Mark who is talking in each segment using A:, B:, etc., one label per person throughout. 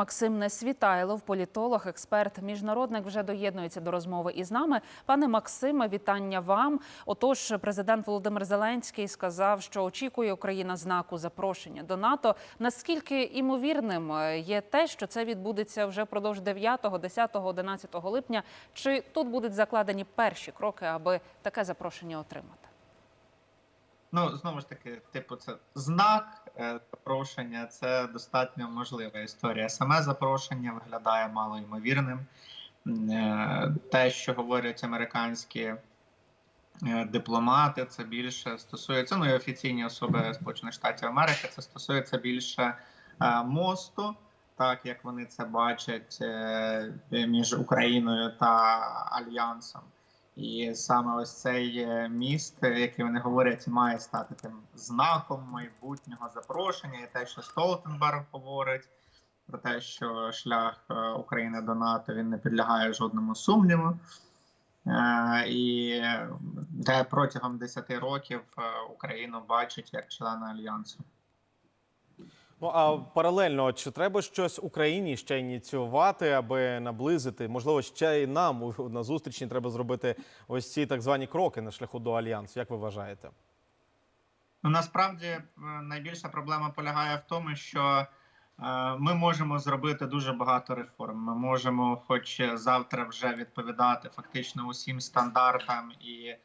A: Максим Несвітайлов, політолог, експерт, міжнародник, вже доєднується до розмови із нами. Пане Максиме, вітання вам. Отож, президент Володимир Зеленський сказав, що очікує Україна знаку запрошення до НАТО. Наскільки імовірним е, є те, що це відбудеться вже впродовж 9, 10, 11 липня? Чи тут будуть закладені перші кроки, аби таке запрошення отримати?
B: Ну, знову ж таки, типу, це знак е, запрошення, це достатньо можлива історія. Саме запрошення виглядає малоймовірним. М, е, Те, що говорять американські е, дипломати, це більше стосується, ну і офіційні особи Сполучених Штатів Америки, це стосується більше мосту, так як вони це бачать між Україною та Альянсом. І саме ось цей е, міст, який вони говорять, має стати тим знаком майбутнього запрошення, і те, що Столтенберг говорить про те, що члях е, України до НАТО він не підлягає жодному сумніву. Е, І де протягом 10 років Україну бачить як члена альянсу.
C: Ну а паралельно, чи треба щось Україні ще ініціювати, аби наблизити? Можливо, ще й нам на зустрічі треба зробити ось ці так звані кроки на шляху до альянсу. Як ви вважаєте?
B: Ну насправді е, найбільша проблема полягає в тому, що е, ми можемо зробити дуже багато реформ. Ми можемо, хоч завтра, вже відповідати фактично усім стандартам і е,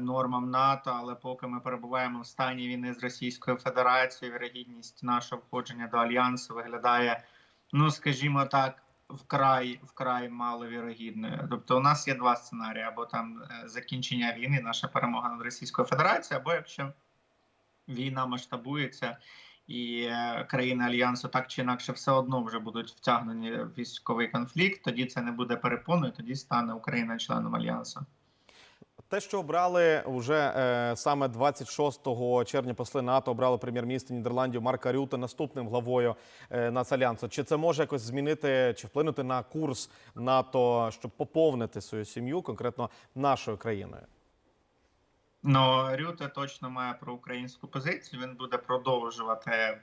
B: нормам НАТО, але поки ми перебуваємо в стані війни з Російською Федерацією, вірогідність нашого входження до альянсу виглядає, ну скажімо так. Вкрай вкрай маловірогідною. Тобто, у нас є два сценарії: або там е, закінчення війни, наша перемога над Російською Федерацією, або якщо війна масштабується, і е, країни альянсу так чи інакше все одно вже будуть втягнені в військовий конфлікт. Тоді це не буде перепоною. Тоді стане Україна членом альянсу.
C: Те, що обрали вже е, саме 26 червня посли НАТО, обрали прем'єр-міністра Нідерландів Марка Рюта наступним главою е, Нацальянсу. Чи це може якось змінити чи вплинути на курс НАТО, щоб поповнити свою сім'ю, конкретно нашою країною?
B: Ну Рюте точно має проукраїнську позицію. Він буде продовжувати е,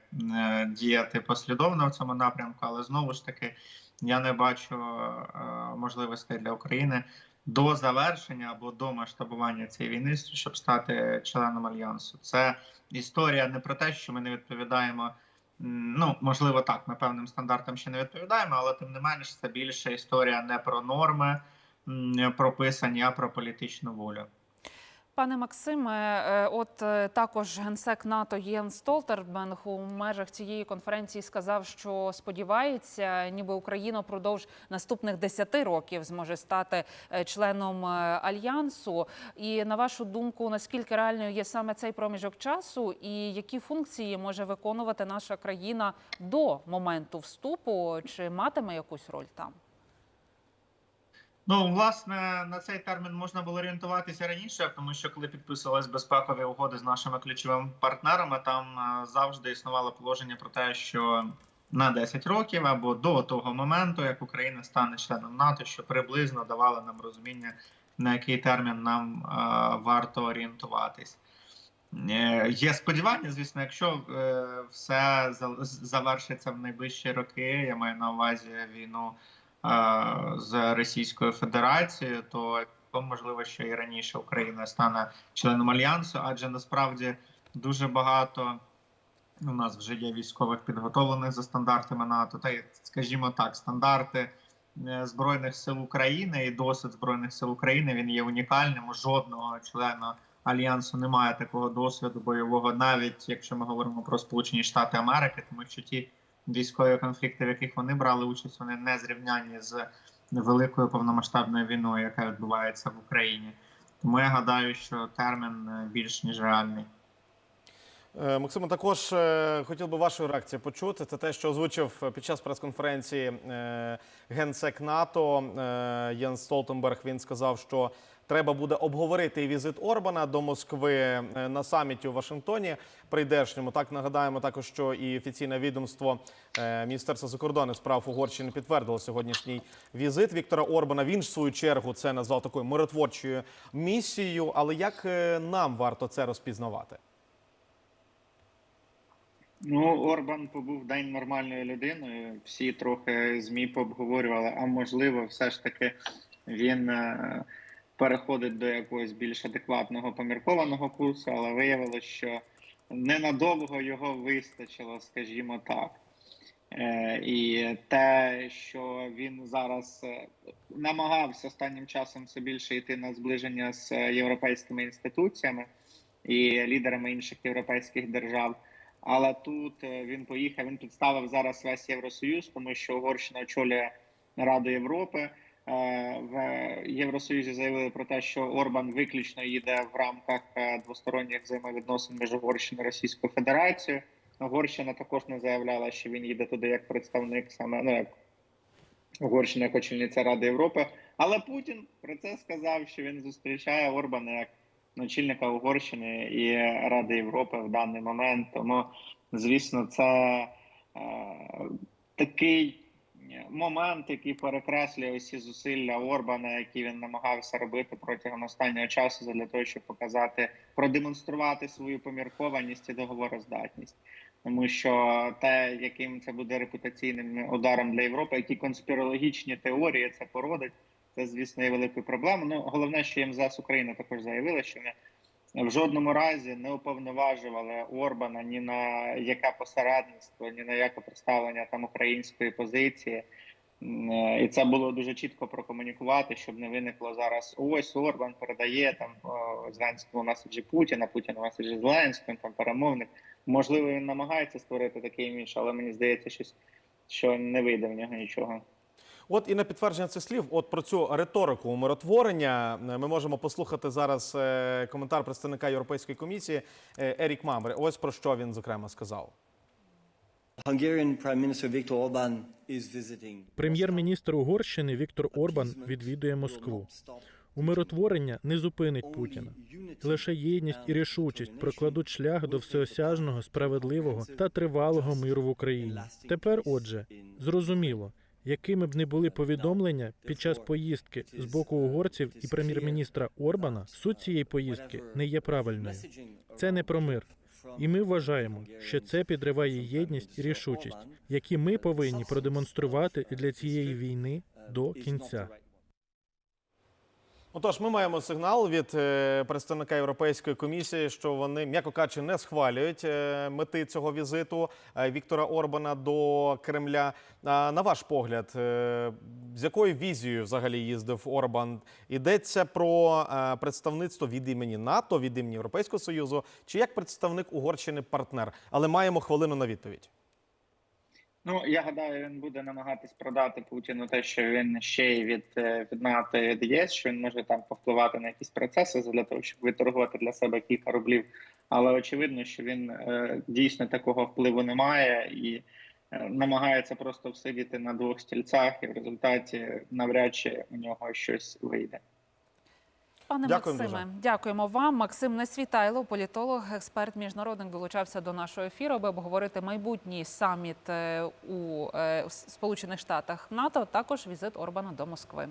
B: діяти послідовно в цьому напрямку, але знову ж таки я не бачу е, можливостей для України до завершення або до масштабування цієї війни, щоб стати членом альянсу. Це історія не про те, що ми не відповідаємо. Ну, можливо, так, ми певним стандартам ще не відповідаємо, але тим не менш це більше історія не про норми прописані, а про політичну волю.
A: Пане Максиме, е, от е, також генсек НАТО Єн Столтербенг у межах цієї конференції сказав, що сподівається, ніби Україна впродовж наступних 10 років зможе стати е, членом альянсу. І на вашу думку, наскільки реальною є саме цей проміжок часу, і які функції може виконувати наша країна до моменту вступу, чи матиме якусь роль там?
B: Ну, власне, на цей термін можна було орієнтуватися раніше, тому що коли підписувались безпекові угоди з нашими ключовими партнерами, там е, завжди існувало положення про те, що на 10 років або до того моменту, як Україна стане членом НАТО, що приблизно давало нам розуміння, на який термін нам е, варто орієнтуватись. Е, Є сподівання, звісно, якщо все завершиться в найближчі роки, я маю на увазі війну з Російською Федерацією, то можливо, що і раніше Україна стане членом альянсу, адже насправді дуже багато у нас вже є військових підготовлених за стандартами НАТО, та скажімо так, стандарти е, збройних сил України і досвід збройних сил України він є унікальним. Жодного члена альянсу немає такого досвіду бойового, навіть якщо ми говоримо про Сполучені Штати Америки, тому що ті військові конфлікти, в яких вони брали участь, вони не зрівняні з великою повномасштабною війною, яка відбувається в Україні. Тому я гадаю, що термін е, більш ніж реальний.
C: Е, Максиме, також е, хотів би вашої реакції почути. Це те, що озвучив під час прес-конференції генсек НАТО Єнс Столтенберг. Він сказав, що треба буде обговорити візит Орбана до Москви е, на саміті у Вашингтоні прийдешньому. Так нагадаємо також, що і офіційне відомство е, Міністерства закордонних справ Угорщини підтвердило сьогоднішній візит Віктора Орбана. Він в свою чергу це назвав такою миротворчою місією. Але як е, нам варто це розпізнавати?
B: Ну, Орбан побув день нормальною людиною. Всі трохи змі пообговорювали, а можливо, все ж таки він переходить до якогось більш адекватного поміркованого курсу, але виявилось, що ненадовго його вистачило, скажімо так. Е, і те, що він зараз е, намагався останнім часом все більше йти на зближення з європейськими інституціями і лідерами інших європейських держав. Але тут е, він поїхав. Він підставив зараз весь Євросоюз, тому що Угорщина очолює Раду Європи. Е, В Євросоюзі заявили про те, що Орбан виключно їде в рамках е, двосторонніх взаємовідносин між Угорщиною і Російською Федерацією. Угорщина також не заявляла, що він їде туди як представник саме ну як Угорщина як очільниця Ради Європи. Але Путін про це сказав, що він зустрічає Орбана як очільника Угорщини і Ради Європи в даний момент. Тому, звісно, це е, такий момент, який перекреслює усі зусилля Орбана, які він намагався робити протягом останнього часу, для того, щоб показати, продемонструвати свою поміркованість і договороздатність. Тому що те, яким це буде репутаційним ударом для Європи, які конспірологічні теорії це породить, це звісно є великою проблемою. Ну головне, що МЗС України також заявили, що вони в жодному разі не уповноважували Орбана ні на яке посередництво, ні на яке представлення там української позиції. Е, І це було дуже чітко прокомунікувати, щоб не виникло зараз. Ось Орбан передає там Зеленському меседжі Путіна, Путіна меседжі Зеленському, там перемовник. Можливо, він намагається створити такий імідж, але мені здається, щось, що не вийде в нього нічого.
C: От і на підтвердження цих слів, от про цю риторику умиротворення, е, ми можемо послухати зараз е, коментар представника Європейської комісії е, Ерік Мамри. Ось про що він зокрема сказав.
D: Прем'єр-міністр Угорщини Віктор Орбан відвідує Москву. Умиротворення не зупинить Путіна. Лише єдність і рішучість прокладуть шлях до всеосяжного, справедливого та тривалого миру в Україні. Тепер, отже, зрозуміло, якими б не були повідомлення під час поїздки з боку угорців і прем'єр-міністра Орбана, суть цієї поїздки не є правильною. Це не про мир. І ми вважаємо, що це підриває єдність і рішучість, які ми повинні продемонструвати для цієї війни до кінця.
C: Отож, ми маємо сигнал від е, представника Європейської комісії, що вони, м'яко кажучи, не схвалюють е, мети цього візиту е, Віктора Орбана до Кремля. На ваш погляд, з якою візією взагалі їздив Орбан? Йдеться про представництво від імені НАТО, від імені Європейського Союзу, чи як представник Угорщини партнер? Але маємо хвилину на відповідь.
B: Ну я гадаю, він буде намагатись продати Путіну те, що він ще й від, е, від НАТО від ЄС, що він може там повпливати на якісь процеси для того, щоб виторгувати для себе кілька рублів. Але очевидно, що він е, дійсно такого впливу не має і е, намагається просто всидіти на двох стільцях, і в результаті навряд чи у нього щось вийде.
A: Пане
C: Дякуємо
A: Максиме,
C: дуже.
A: дякуємо вам. Максим Несвітайло, політолог, експерт міжнародник, долучався до нашого ефіру, аби обговорити майбутній саміт е, у е, Сполучених Штатах НАТО. Також візит Орбана до Москви.